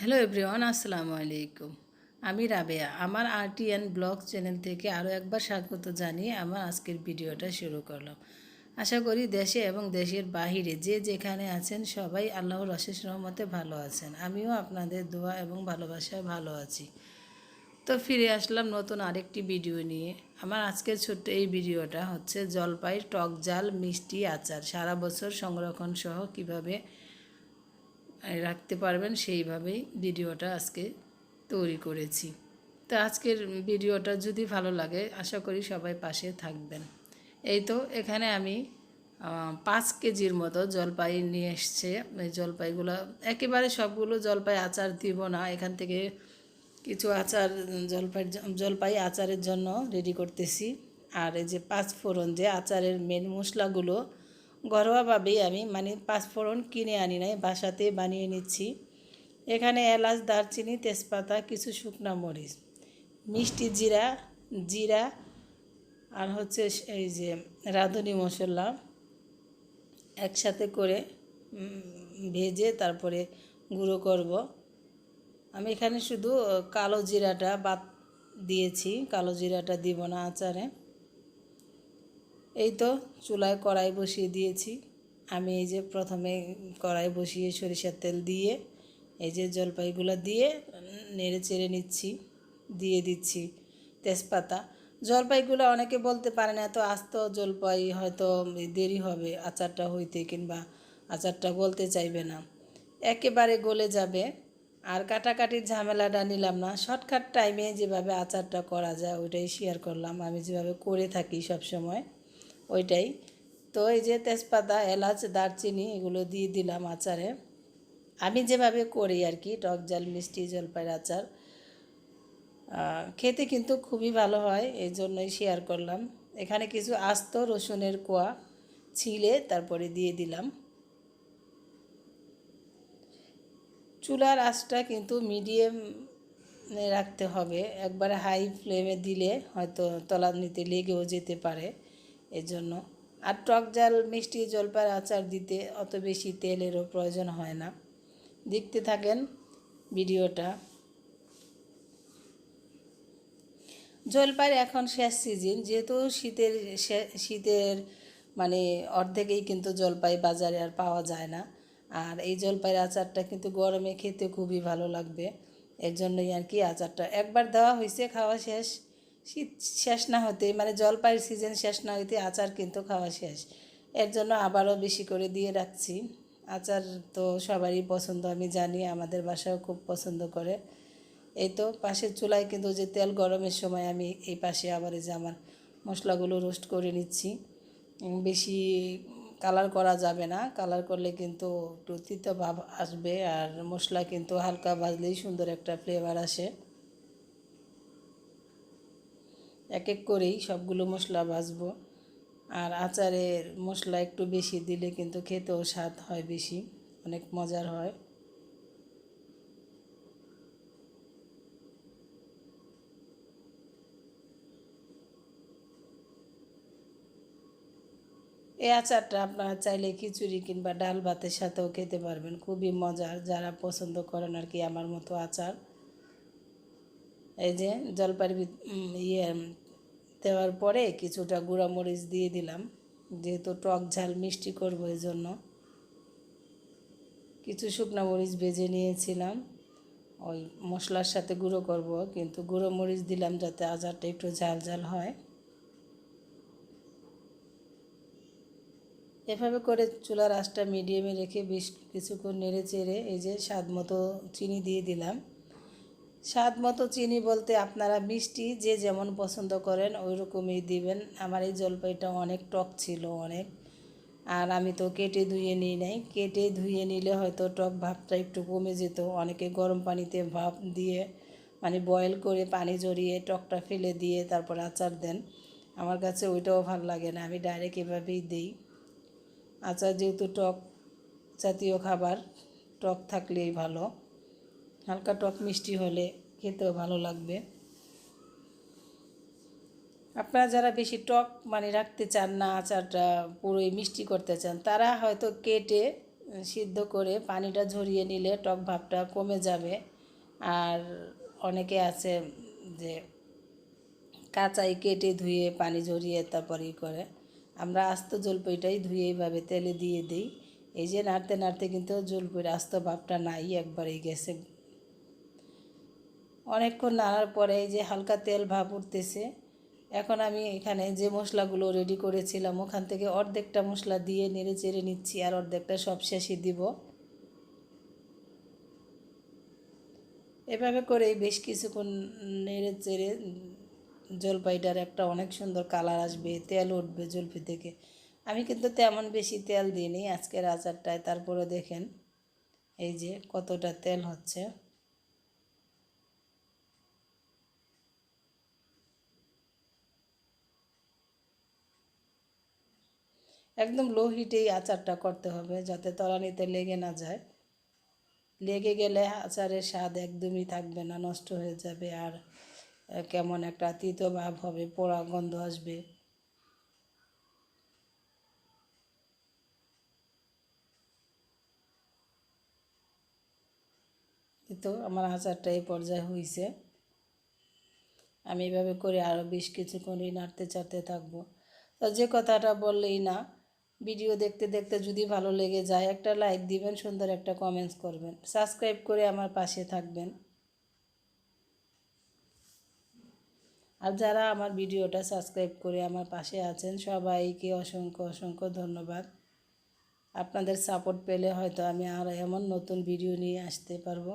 Hello everyone, আসসালামু আলাইকুম। আমি রাবেয়া। আমার আরটিএন ব্লগ চ্যানেল থেকে আরও একবার স্বাগত জানিয়ে আমার আজকের ভিডিওটা শুরু করলাম। আশা করি দেশে এবং দেশের বাহিরে যে যেখানে আছেন সবাই আল্লাহর অশেষ রহমতে ভালো আছেন। আমিও আপনাদের দোয়া এবং ভালোবাসায় ভালো আছি। তো ফিরে আসলাম নতুন আরেকটি ভিডিও নিয়ে। আমার আজকের ছোট্ট এই ভিডিওটা হচ্ছে জলপাই টক জাল মিষ্টি আচার। সারা বছর সংরক্ষণ সহ কীভাবে রাখতে পারবেন, সেইভাবেই ভিডিওটা আজকে তৈরি করেছি। তো আজকের ভিডিওটা যদি ভালো লাগে, আশা করি সবাই পাশে থাকবেন। এই তো, এখানে আমি পাঁচ কেজির মতো জলপাই নিয়ে এসছে। জলপাইগুলো, একেবারে সবগুলো জলপাই আচার দিব না। এখান থেকে কিছু আচার, জলপাই জলপাই আচারের জন্য রেডি করতেছি। আর এই যে পাঁচ ফোড়ন যে আচারের মেন মশলাগুলো ঘরোয়াভাবেই আমি মানে পাঁচ ফোড়ন কিনে আনি নাই, বাসাতে বানিয়ে নিচ্ছি। এখানে এলাচ, দারচিনি, তেজপাতা, কিছু শুকনা মরিচ, মিষ্টি জিরা জিরা, আর হচ্ছে এই যে রাঁধুনি মশলা একসাথে করে ভেজে তারপরে গুঁড়ো করব। আমি এখানে শুধু কালো জিরাটা বাদ দিয়েছি, কালো জিরাটা দিব না আচারে। এই তো চুলায় কড়াই বসিয়ে দিয়েছি। আমি এই যে প্রথমে কড়াই বসিয়ে সরিষার তেল দিয়ে, এই যে জলপাইগুলো দিয়ে নেড়ে চেড়ে নিচ্ছি, দিয়ে দিচ্ছি তেজপাতা। জলপাইগুলো অনেকে বলতে পারে না, এত আস্ত জলপাই হয়তো দেরি হবে, আচারটা হইতে কিংবা আচারটা গলতে চাইবে না। একেবারে গলে যাবে। আর কাটাকাটির ঝামেলাটা নিলাম না, শর্টকাট টাইমে যেভাবে আচারটা করা যায়, ওইটাই শেয়ার করলাম। আমি যেভাবে করে থাকি সব সময় ওইটাই। তো এই যে তেজপাতা, এলাচ, দারচিনি এগুলো দিয়ে দিলাম আচারে। আমি যেভাবে করি আর কি, টক জাল, মিষ্টি জলপাইয়ের আচার খেতে কিন্তু খুবই ভালো হয়, এই জন্যই শেয়ার করলাম। এখানে কিছু আস্ত রসুনের কোয়া ছিলে তারপরে দিয়ে দিলাম। চুলার আঁচটা কিন্তু মিডিয়াম রাখতে হবে, একবারে হাই ফ্লেমে দিলে হয়তো তলা নিতে লেগেও যেতে পারে। এজন্য। আর টক জাল, মিষ্টি জলপার আচার দিতে অত বেশি তেলেরও প্রয়োজন হয় না। দেখতে থাকেন ভিডিওটা। জলপাইয়ের এখন শেষ সিজন, যেহেতু শীতের শীতের মানে অর্ধেকেই কিন্তু জলপাই বাজারে আর পাওয়া যায় না। আর এই জলপাইয়ের আচারটা কিন্তু গরমে খেতে খুবই ভালো লাগবে। এর জন্যই আর কি আচারটা। একবার দেওয়া হয়েছে, খাওয়া শেষ। শীত শেষ না হতে মানে জলপাইয়ের সিজন শেষ না হইতে আচার কিন্তু খাওয়া শেষ। এর জন্য আবারও বেশি করে দিয়ে রাখছি। আচার তো সবারই পছন্দ, আমি জানি, আমাদের বাসাও খুব পছন্দ করে। এই তো পাশের চুলায় কিন্তু যে তেল গরমের সময় আমি এই পাশে আবার যে আমার মশলাগুলো রোস্ট করে নিচ্ছি। বেশি কালার করা যাবে না। কালার করলে কিন্তু একটু তিতো ভাব আসবে আর মশলা কিন্তু হালকা ভাজলেই সুন্দর একটা ফ্লেভার আসে। এক এক করেই সবগুলো মশলা ভাজবো। আর আচারের মশলা একটু বেশি দিলে কিন্তু খেতেও স্বাদ হয় বেশি, অনেক মজার হয়। এই আচারটা আপনারা চাইলে খিচুড়ি কিংবা ডাল ভাতের সাথেও খেতে পারবেন, খুবই মজার। যারা পছন্দ করেন আর কি আমার মতো আচার। এই যে জলপাইয়ের ভিত- ইয়ে দেওয়ার পরে কিছুটা গুঁড়া মরিচ দিয়ে দিলাম। যেহেতু টক ঝাল মিষ্টি করব এই জন্য কিছু শুকনো মরিচ ভেজে নিয়েছিলাম। ওই মশলার সাথে গুঁড়ো করব, কিন্তু গুঁড়ো মরিচ দিলাম যাতে আচারটা একটু ঝাল ঝাল হয়। এভাবে করে চুলার আঁচটা মিডিয়ামে রেখে বেশ কিছুক্ষণ নেড়ে চেড়ে এই যে স্বাদ মতো চিনি দিয়ে দিলাম। স্বাদ মতো চিনি বলতে আপনারা মিষ্টি যে যেমন পছন্দ করেন ওই রকমই দিবেন। আমার এই জলপাইটা অনেক টক ছিল অনেক। আর আমি তো কেটে ধুয়ে নিই নাই। কেটে ধুয়ে নিলে হয়তো টক ভাবটা একটু কমে যেত। অনেকে গরম পানিতে ভাপ দিয়ে মানে বয়েল করে পানি জড়িয়ে টকটা ফেলে দিয়ে তারপর আচার দেন। আমার কাছে ওইটাও ভালো লাগে না। আমি ডাইরেক্ট এভাবেই দিই। আচার যেহেতু টক জাতীয় খাবার, টক থাকলেই ভালো। হালকা টক মিষ্টি হলে খেতেও ভালো লাগবে। আপনারা যারা বেশি টক মানে রাখতে চান না, আচারটা পুরোই মিষ্টি করতে চান, তারা হয়তো কেটে সিদ্ধ করে পানিটা ঝরিয়ে নিলে টক ভাবটা কমে যাবে। আর অনেকে আছে যে কাঁচাই কেটে ধুয়ে পানি ঝরিয়ে তারপর করে। আমরা আস্ত জলপাইটাই ধুয়ে এইভাবে তেলে দিয়ে দিই। এই যে নাড়তে নাড়তে কিন্তু জলপাইয়ের আস্ত ভাবটা নাই, একবারেই গেছে। অনেকক্ষণ নাড়ার পরে এই যে হালকা তেল ভাব উঠতেছে, এখন আমি এখানে যে মশলাগুলো রেডি করেছিলাম, ওখান থেকে অর্ধেকটা মশলা দিয়ে নেড়ে চেড়ে নিচ্ছি আর অর্ধেকটা সব শেষে দিব। এভাবে করেই বেশ কিছুক্ষণ নেড়ে চেড়ে জলপাইটার একটা অনেক সুন্দর কালার আসবে, তেল উঠবে জলপি থেকে। আমি কিন্তু তেমন বেশি তেল দিইনি আজকের আচারটায়, তারপরে দেখেন এই যে কতটা তেল হচ্ছে। একদম লো হিটেই আচারটা করতে হবে যাতে তলানিতে লেগে না যায়। লেগে গেলে আচারের স্বাদ একদমই থাকবে না, নষ্ট হয়ে যাবে আর কেমন একটা তিতো ভাব হবে, পোড়া গন্ধ আসবে। তো আমার আচারটা এই পর্যায়ে হয়েছে আমি এভাবে করে আরও বেশ কিছুক্ষণই নাড়তে চাড়তে থাকব। তো যে কথাটা বললেই না ভিডিও দেখতে দেখতে যদি ভালো লেগে যায়, একটা লাইক দিবেন, সুন্দর একটা কমেন্টস করবেন। সাবস্ক্রাইব করে আমার পাশে থাকবেন। আর যারা আমার ভিডিওটা সাবস্ক্রাইব করে আমার পাশে আছেন, সবাইকে অসংখ্য অসংখ্য ধন্যবাদ। আপনাদের সাপোর্ট পেলে হয়তো আমি আর এমন নতুন ভিডিও নিয়ে আসতে পারব।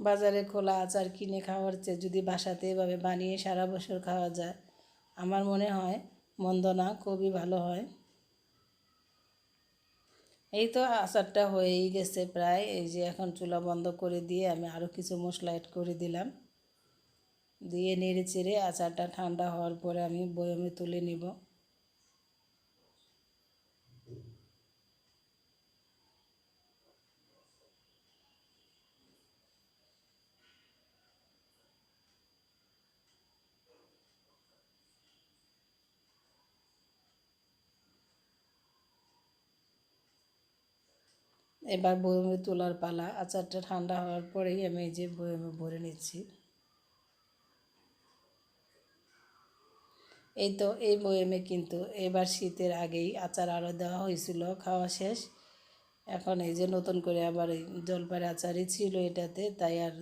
বাজারে খোলা আচার কিনে খাওয়ার চেয়ে যদি বাসাতে এভাবে বানিয়ে সারা বছর খাওয়া যায়, আমার মনে হয় মন্দ না, খুবই ভালো হয়। এই তো আচারটা হয়েই গেছে প্রায়, এই যে এখন চুলা বন্ধ করে দিয়ে আমি আরও কিছু মশলা অ্যাড করে দিলাম। দিয়ে নেড়ে চেড়ে আচারটা ঠান্ডা হওয়ার পরে আমি বয়মে তুলে নিব। এবার বয়মে তোলার পালা, আচারটা ঠান্ডা হওয়ার পরেই আমি এই যে বয়মে ভরে নিচ্ছি। এই তো, এই বয়মে কিন্তু এবার শীতের আগেই আচার আরও দেওয়া হয়েছিল, খাওয়া শেষ। এখন এই যে নতুন করে আবার জলপাইয়ের আচারই ছিল এটাতে, তাই আর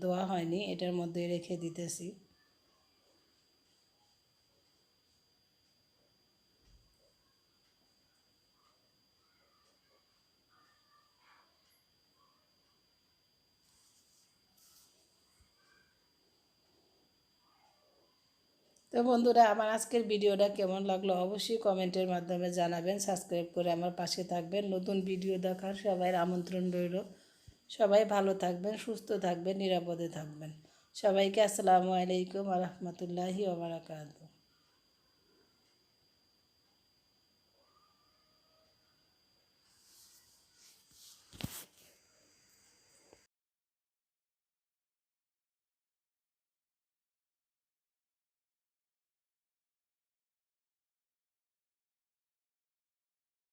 দেওয়া হয়নি, এটার মধ্যে রেখে দিতেছি। তো বন্ধুরা, আমার আজকের ভিডিওটা কেমন লাগল অবশ্যই কমেন্টের মাধ্যমে জানাবেন। সাবস্ক্রাইব করে আমার পাশে থাকবেন। নতুন ভিডিও দেখার সবাই আমন্ত্রণ রইল। সবাই ভালো থাকবেন, সুস্থ থাকবেন, নিরাপদে থাকবেন। সবাইকে আসসালামু আলাইকুম আ রহমতুল্লাহি ওবরাকাতু